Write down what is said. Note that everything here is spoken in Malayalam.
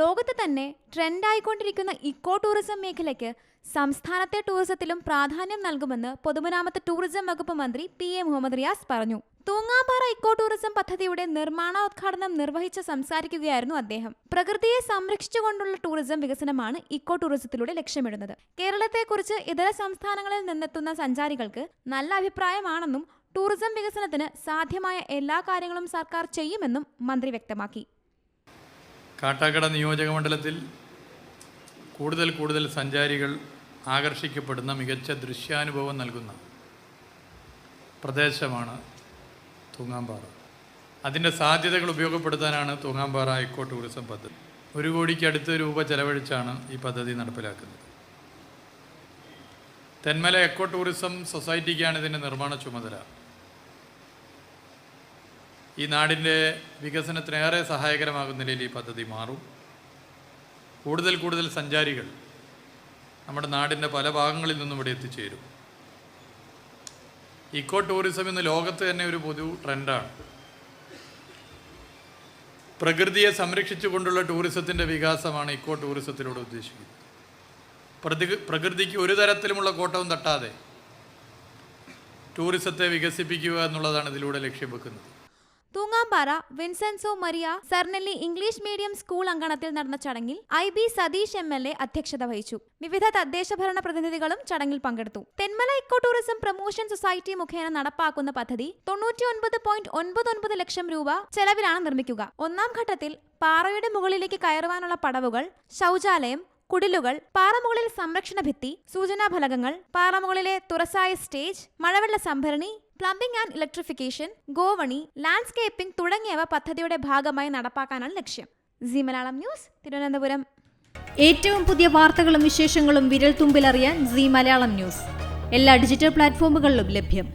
ലോകത്ത് തന്നെ ട്രെൻഡായിക്കൊണ്ടിരിക്കുന്ന ഇക്കോ ടൂറിസം മേഖലയ്ക്ക് സംസ്ഥാനത്തെ ടൂറിസത്തിലും പ്രാധാന്യം നൽകുമെന്ന് പൊതുമരാമത്ത് ടൂറിസം വകുപ്പ് മന്ത്രി പി എ മുഹമ്മദ് റിയാസ് പറഞ്ഞു. തൂങ്ങാമ്പാറ ഇക്കോ ടൂറിസം പദ്ധതിയുടെ നിർമ്മാണോദ്ഘാടനം നിർവഹിച്ച് സംസാരിക്കുകയായിരുന്നു അദ്ദേഹം. പ്രകൃതിയെ സംരക്ഷിച്ചുകൊണ്ടുള്ള ടൂറിസം വികസനമാണ് ഇക്കോ ടൂറിസത്തിലൂടെ ലക്ഷ്യമിടുന്നത്. കേരളത്തെക്കുറിച്ച് ഇതര സംസ്ഥാനങ്ങളിൽ നിന്നെത്തുന്ന സഞ്ചാരികൾക്ക് നല്ല അഭിപ്രായമാണെന്നും ടൂറിസം വികസനത്തിന് സാധ്യമായ എല്ലാ കാര്യങ്ങളും സർക്കാർ ചെയ്യുമെന്നും മന്ത്രി വ്യക്തമാക്കി. കാട്ടാക്കട നിയോജക മണ്ഡലത്തിൽ കൂടുതൽ കൂടുതൽ സഞ്ചാരികൾ ആകർഷിക്കപ്പെടുന്ന മികച്ച ദൃശ്യാനുഭവം നൽകുന്ന പ്രദേശമാണ് തൂങ്ങാമ്പാറ. അതിന്റെ സാധ്യതകൾ ഉപയോഗപ്പെടുത്താനാണ് തൂങ്ങാമ്പാറ ഇക്കോ ടൂറിസം പദ്ധതി. ഒരു അടുത്ത രൂപ ചെലവഴിച്ചാണ് ഈ പദ്ധതി നടപ്പിലാക്കുന്നത്. തെന്മല എക്കോ ടൂറിസം സൊസൈറ്റിക്കാണ് ഇതിന്റെ നിർമ്മാണ ചുമതല. ഈ നാടിന്റെ വികസനത്തിന് ഏറെ സഹായകരമാകുന്ന നിലയിൽ ഈ പദ്ധതി മാറും. കൂടുതൽ കൂടുതൽ സഞ്ചാരികൾ നമ്മുടെ നാടിന്റെ പല ഭാഗങ്ങളിൽ നിന്നും ഇവിടെ എത്തിച്ചേരും. ഇക്കോ ടൂറിസം ഇന്ന് ലോകത്ത് തന്നെ ഒരു പൊതു ട്രെൻഡാണ്. പ്രകൃതിയെ സംരക്ഷിച്ചുകൊണ്ടുള്ള ടൂറിസത്തിന്റെ വികാസമാണ് ഇക്കോ ടൂറിസത്തിലൂടെ ഉദ്ദേശിക്കുന്നത്. പ്രതി പ്രകൃതിക്ക് ഒരു തരത്തിലുമുള്ള കോട്ടവും തട്ടാതെ ടൂറിസത്തെ വികസിപ്പിക്കുക എന്നുള്ളതാണ് ഇതിലൂടെ ലക്ഷ്യം വെക്കുന്നത്. Thoongampara Vincenzo Maria Sarnelli English medium school അങ്കണത്തിൽ നടന്ന ചടങ്ങിൽ I B Satheesh M L A അധ്യക്ഷത വഹിച്ചു. വിവിധ തദ്ദേശ ഭരണ പ്രതിനിധികളും ചടങ്ങിൽ പങ്കെടുത്തു. Thenmala eco tourism promotion society മുഖേന നടപ്പാക്കുന്ന പദ്ധതി തൊണ്ണൂറ്റി ഒൻപത് പോയിന്റ് ഒൻപത് ഒൻപത് ലക്ഷം രൂപ ചെലവിലാണ് നിർമ്മിക്കുക. ഒന്നാം ഘട്ടത്തിൽ പാറയുടെ മുകളിലേക്ക് കയറുവാനുള്ള പടവുകൾ ശൗചാലയം കുടിലുകൾ പാറമുകളിൽ സംരക്ഷണ ഭിത്തി സൂചനാ ഫലകങ്ങൾ പാറമുകളിലെ തുറസായ സ്റ്റേജ് മഴവെള്ള സംഭരണി പ്ലംബിംഗ് ആൻഡ് ഇലക്ട്രിഫിക്കേഷൻ ഗോവണി ലാൻഡ്സ്കേപ്പിംഗ് തുടങ്ങിയവ പദ്ധതിയുടെ ഭാഗമായി നടപ്പാക്കാനാണ് ലക്ഷ്യം. Zee Malayalam news Thiruvananthapuram. ഏറ്റവും പുതിയ വാർത്തകളും വിശേഷങ്ങളും വിരൽ തുമ്പിലറിയാൻ സി മലയാളം ന്യൂസ്. എല്ലാ ഡിജിറ്റൽ പ്ലാറ്റ്ഫോമുകളിലും ലഭ്യം.